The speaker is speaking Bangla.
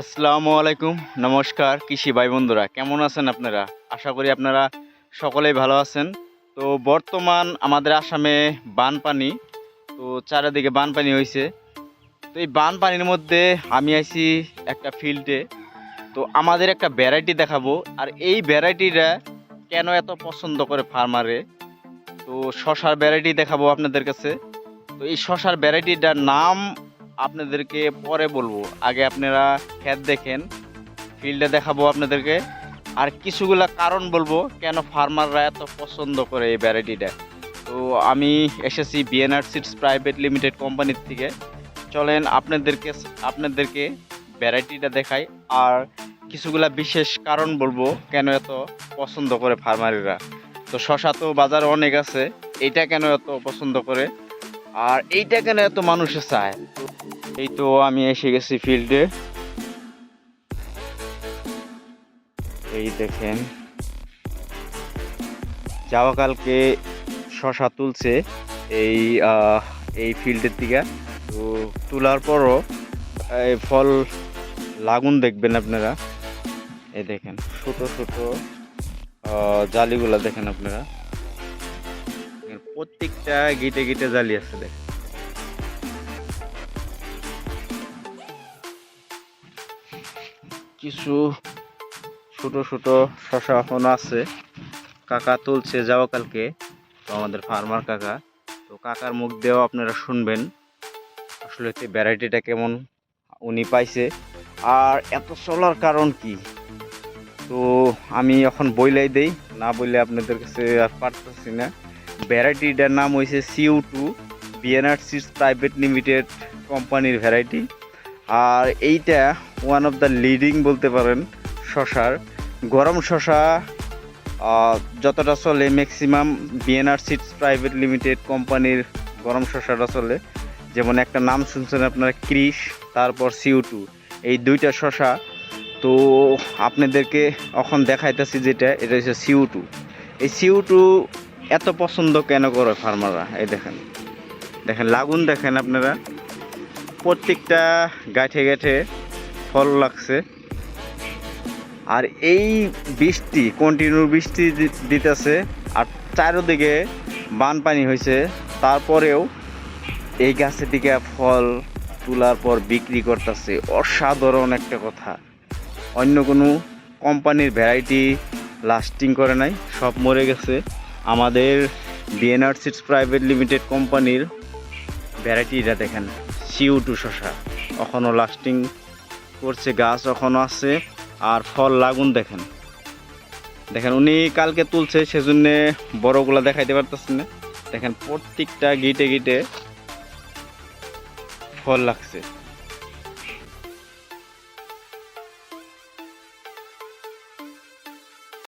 আসসালামু আলাইকুম, নমস্কার কৃষি ভাই বন্ধুরা, কেমন আছেন আপনারা? আশা করি আপনারা সকলেই ভালো আছেন। তো বর্তমান আমাদের আসামে বানপানি, তো চারিদিকে বানপানি হয়েছে। তো এই বানপানির মধ্যে আমি আইছি একটা ফিল্ডে। তো আমাদের একটা ভ্যারাইটি দেখাবো, আর এই ভ্যারাইটিটা কেন এত পছন্দ করে ফার্মারে? তো শশার ভ্যারাইটি দেখাবো আপনাদের কাছে। তো এই শশার ভ্যারাইটিটার নাম আপনাদেরকে পরে বলব। আগে আপনারা ক্ষেত দেখেন, ফিল্ডে দেখাবো আপনাদেরকে। আর কিছুগুলা কারণ বলব, কেন ফার্মাররা এত পছন্দ করে এই ভ্যারাইটিটা। তো আমি এসেছি বিএনআর সিডস প্রাইভেট লিমিটেড কোম্পানির থেকে। চলেন আপনাদেরকে আপনাদেরকে ভ্যারাইটিটা দেখাই। আর কিছুগুলা বিশেষ কারণ বলব, কেন এত পছন্দ করে ফার্মারিরা। তো শশা তো বাজারে অনেক আছে, এটা কেন এত পছন্দ করে? আর এইটা কেন এত মানুষে চায়? এই তো আমি এসে গেছি ফিল্ডে। এই দেখেন। যাওয়া কালকে শশা তুলছে এই এই ফিল্ডের দিকে। তো তোলার পরও এই ফল লাগুন দেখবেন আপনারা। এই দেখেন, ছোট ছোট জালিগুলা দেখেন আপনারা। প্রত্যেকটা গিটে গিটে জালি আছে দেখেন কিছু ছোট ছোট শশা এখনও আছে। কাকা তুলছে যাওয়া কালকে। তো আমাদের ফার্মার কাকা। তো কাকার মুখ দিয়েও আপনারা শুনবেন আসলে ভ্যারাইটিটা কেমন, উনি পাইছে। আর এত চলার কারণ কি? তো আমি এখন বইলাই দেই, না বললে আপনাদের কাছে আর পারতেছি না। ভ্যারাইটিটার নাম হয়েছে see you two BNR seeds private limited কোম্পানির ভ্যারাইটি আর এইটা ওয়ান অফ দ্য লিডিং বলতে পারেন শশার। গরম শশা যতটা চলে maximum BNR seeds private limited কোম্পানির গরম শশাটা চলে। যেমন একটা নাম শুনছেন আপনারা ক্রিস তারপর সিউ টু এই দুইটা শশা, তো আপনাদেরকে এখন দেখাইতেছি যেটা, এটা হচ্ছে সিউ টু এই সিউ টু এত পছন্দ কেন করে ফার্মাররা এই দেখেন। দেখেন, লাগুন দেখেন আপনারা। প্রত্যেকটা গাঠে গাঠে ফল লাগছে। আর এই বৃষ্টি কন্টিনিউ বৃষ্টি দিতেছে। আর চারিদিকে বানপানি হয়েছে। তারপরেও এই গাছের দিকে ফল তোলার পর বিক্রি করতেছে। অসাধারণ একটা কথা। অন্য কোনো কোম্পানির ভ্যারাইটি লাস্টিং করে নাই, সব মরে গেছে। আমাদের বিএনআর সিডস প্রাইভেট লিমিটেড কোম্পানির ভ্যারাইটিটা দেখেন সিউ টু শশা এখনও লাস্টিং করছে, গাছ এখনও আছে, আর ফল লাগুন দেখেন। দেখেন, উনি কালকে তুলছে, সেজন্য বড়গুলা দেখাইতে পারতেছেন না। দেখেন, প্রত্যেকটা গিটে গিটে ফল লাগছে।